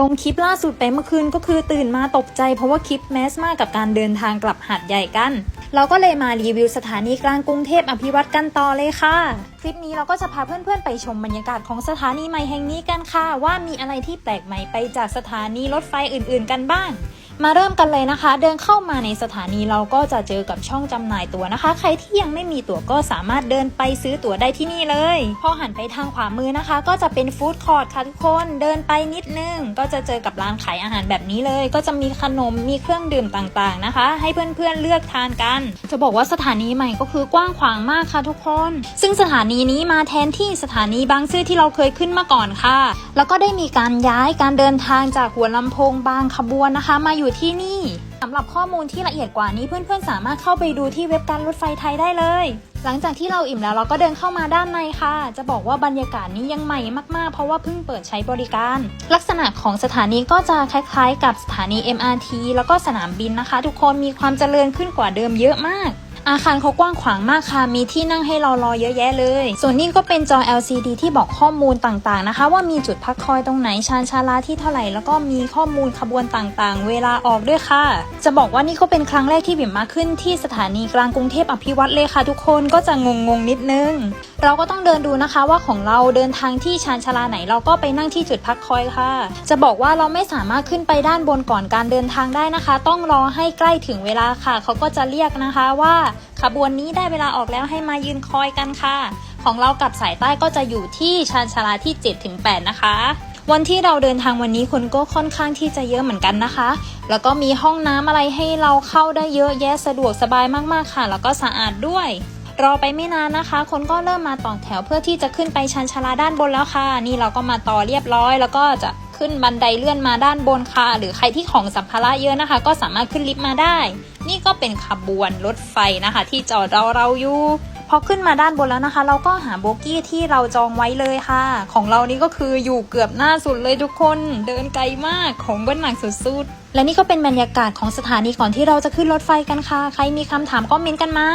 ลงคลิปล่าสุดไปเมื่อคืนก็คือตื่นมาตกใจเพราะว่าคลิปแมสมากกับการเดินทางกลับหาดใหญ่กัน เราก็เลยมารีวิวสถานีกลางกรุงเทพอภิวัตกันต่อเลยค่ะ คลิปนี้เราก็จะพาเพื่อนๆไปชมบรรยากาศของสถานีใหม่แห่งนี้กันค่ะ ว่ามีอะไรที่แปลกใหม่ไปจากสถานีรถไฟอื่นๆกันบ้าง มาเริ่มกันเลยนะคะ เดินเข้ามาในสถานีเราก็จะเจอกับช่องจำหน่ายตั๋วนะคะ ใครที่ยังไม่มีตั๋วก็สามารถเดินไปซื้อตั๋วได้ที่นี่เลย พอหันไปทางขวามือนะคะ ก็จะเป็นฟู้ดคอร์ทค่ะทุกคนเดินไปนิดนึง ก็จะเจอกับร้านขายอาหารแบบนี้เลย ก็จะมีขนมมีเครื่องดื่มต่างๆนะคะ ให้เพื่อนๆเลือกทานกัน จะบอกว่าสถานีใหม่ก็คือกว้างขวางมากค่ะทุกคน ซึ่งสถานีนี้มาแทนที่สถานีบางซื่อที่เราเคยขึ้นมาก่อนค่ะ แล้วก็ได้มีการย้ายการเดินทางจากหัวลำโพงบางขบวนนะคะ มาอยู่ที่นี่สำหรับข้อมูลที่ละเอียดกว่านี้เพื่อนๆ สามารถเข้าไปดูที่เว็บการรถไฟไทยได้เลย หลังจากที่เราอิ่มแล้วเราก็เดินเข้ามาด้านในค่ะ จะบอกว่าบรรยากาศนี้ยังใหม่มากๆ เพราะว่าเพิ่งเปิดใช้บริการ ลักษณะของสถานีก็จะคล้ายๆ กับสถานี MRT แล้วก็สนามบินนะคะ ทุกคนมีความเจริญขึ้นกว่าเดิมเยอะมาก อาคารเขากว้างขวางมากค่ะ มีที่นั่งให้เรารอเยอะแยะเลย ส่วนนี้ก็เป็นจอ LCD ที่บอกข้อมูลต่างๆนะคะ ว่ามีจุดพักคอยตรงไหน ชานชาลาที่เท่าไหร่ แล้วก็มีข้อมูลขบวนต่างๆ เวลาออกด้วยค่ะ จะบอกว่านี่ก็เป็นครั้งแรกที่บิ่มมาขึ้นที่สถานีกลางกรุงเทพอภิวัตเลยค่ะทุกคน ก็จะงงๆนิดนึงเราก็ต้องเดินดูนะคะว่าของเราเดินทางที่ชานชาลาไหนเราก็ไปนั่งที่จุดพักคอยค่ะ จะบอกว่าเราไม่สามารถขึ้นไปด้านบนก่อนการเดินทางได้นะคะ ต้องรอให้ใกล้ถึงเวลาค่ะ เขาก็จะเรียกนะคะว่าขบวนนี้ได้เวลาออกแล้วให้มายืนคอยกันค่ะ ของเรากับสายใต้ก็จะอยู่ที่ชานชาลาที่ 7-8 นะคะวันที่เราเดินทางวันนี้คนก็ค่อนข้างที่จะเยอะเหมือนกันนะคะ แล้วก็มีห้องน้ำอะไรให้เราเข้าได้เยอะแยะสะดวกสบายมากๆค่ะ แล้วก็สะอาดด้วย รอไปไม่นานนะคะ คนก็เริ่มมาต่อแถวเพื่อที่จะขึ้นไปชันชาลาด้านบนแล้วค่ะ นี่เราก็มาต่อเรียบร้อย แล้วก็จะขึ้นบันไดเลื่อนมาด้านบนค่ะ หรือใครที่ของสัมภาระเยอะนะคะ ก็สามารถขึ้นลิฟต์มาได้ นี่ก็เป็นขบวนรถไฟนะคะ ที่จอดเราเราอยู่พอขึ้นมาด้านบนแล้วนะคะ เราก็หาโบกี้ที่เราจองไว้เลยค่ะ ของเรานี่ก็คืออยู่เกือบหน้าสุดเลยทุกคน เดินไกลมากของเบิ้ลหนักสุดๆและนี่ก็เป็นบรรยากาศของสถานีก่อนที่เราจะขึ้นรถไฟกันค่ะ ใครมีคำถามก็เมนต์กันมา